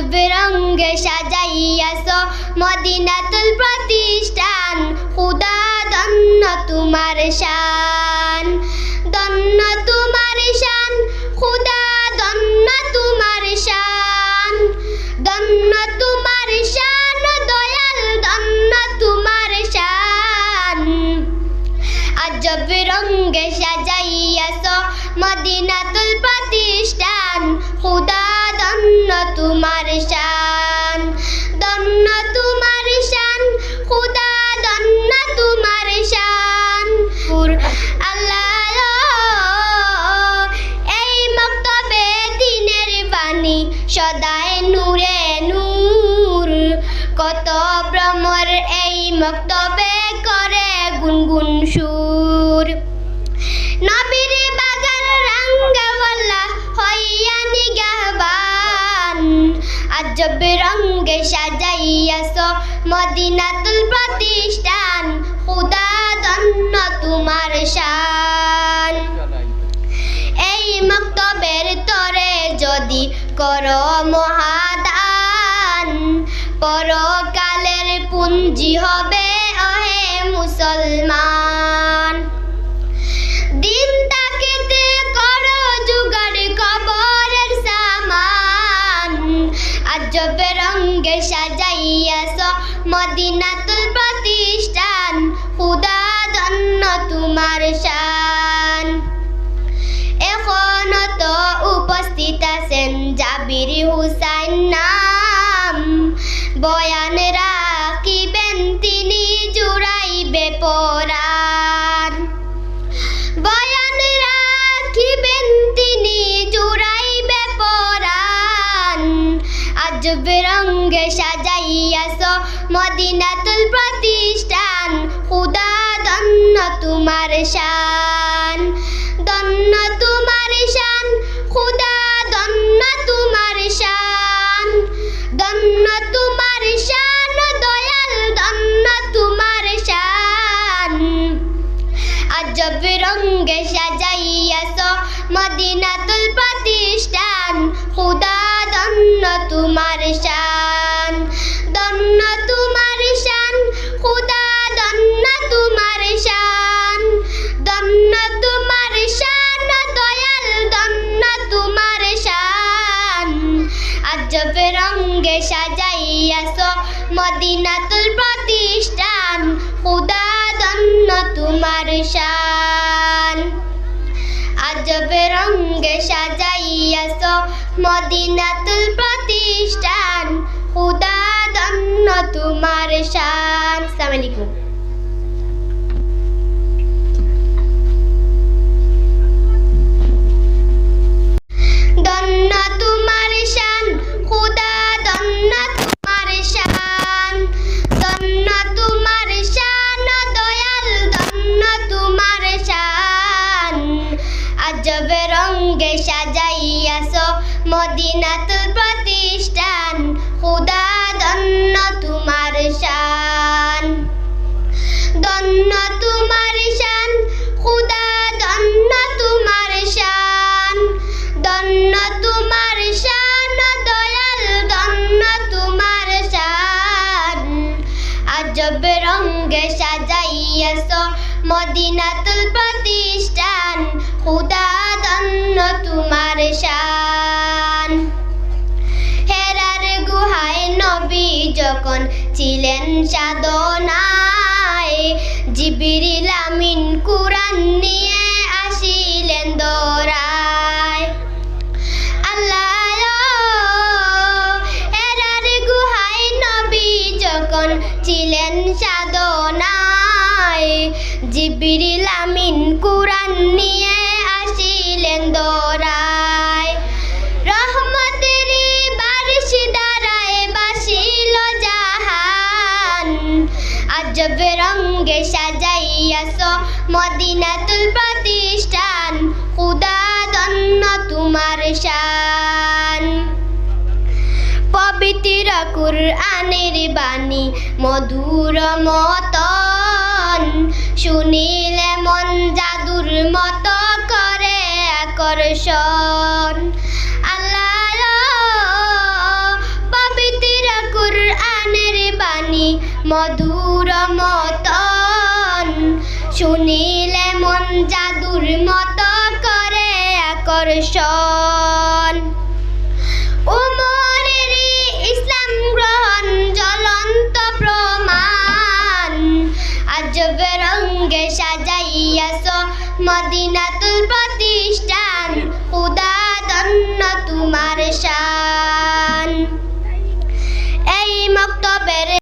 বেরঙ্গে সাজাইয়াছ মদিনাতুল প্রতিষ্ঠান। খুদা দন্ন তোমার শান। দন্ন তোমার শান খুদা দন্ন তোমার শান। দন্ন তোমার শান, দয়াল দন্ন তোমার শান। আজব রঙ্গে সাজাইয়াছ মদিনাতুল প্রতিষ্ঠান। খুদা তোমার শান। দন্ন তোমার শান, খুদা দন্ন তোমার শান। আল্লাহ, এই মক্তবে দিনের বাণী, সদায় নূরে নূর। কত ভ্রমর এই মক্তবে করে গুনগুন সুর। আজব রঙ্গে সাজাইয়াছ মদিনাতুল প্রতিষ্ঠান খুদা ধন্য তোমার শান। এই মক্তবের তরে যদি কর মহাদান, পরকালের পুঞ্জি হবে আজব রঙ্গে সাজাইয়াছ মদিনাতুল প্রতিষ্ঠান। খুদা জন্য তোমার শান। আজব রঙ্গে সাজাইয়াছ মদিনাতুল প্রতিষ্ঠান। খুদা দন্ন তোমার শান দন্ন তোমার তোমার শান। দন্ন তোমার শান, খুদা দন্ন তোমার শান। দন্ন তোমার শান, দয়াল দন্ন তোমার শান। আজব রঙ্গে সাজাইয়াছ মদিনাতুল প্রতিষ্ঠান, খুদা দন্ন তোমার শান। আজব রঙ্গে সাজাইয়াছ মদিনাতুল প্রতিষ্ঠান। খুদা দন্ন তোমার শান। আসসালামু মদিনাতুল প্রতিষ্ঠান খুদা দন্ন তোমার শান। দন্ন তোমার শান খুদা দন্ন তোমার শান। দন্ন তোমার শান, দয়াল দন্ন তোমার শান। আজব রঙ্গে সাজাইয়াছ মদিনাতুল প্রতিষ্ঠান ছিলেন সাধনায়। জিবিরিল আমিন কুরআন নিয়ে আসিলেন দৌড়ায় আল্লাহ হেরার গুহায় নবী যখন ছিলেন সাধনায়, জিবিরিল আমিন কুরআন নিয়ে সাজাইয়াছ মদিনাতুল প্রতিষ্ঠান, খুদা দন্ন তোমার শান। পবিত্র কুরআনের বাণী মধুর মতন, শুনিলে মন জাদুর মত করে আকর্ষণ। আকর্ষণ উমরের ইসলাম গ্রহণ জ্বলন্ত প্রমাণ। আজব রঙ্গে সাজাইয়াছ মদিনাতুল প্রতিষ্ঠান। খুদা ধন্য তোমার শান। এই মক্তবের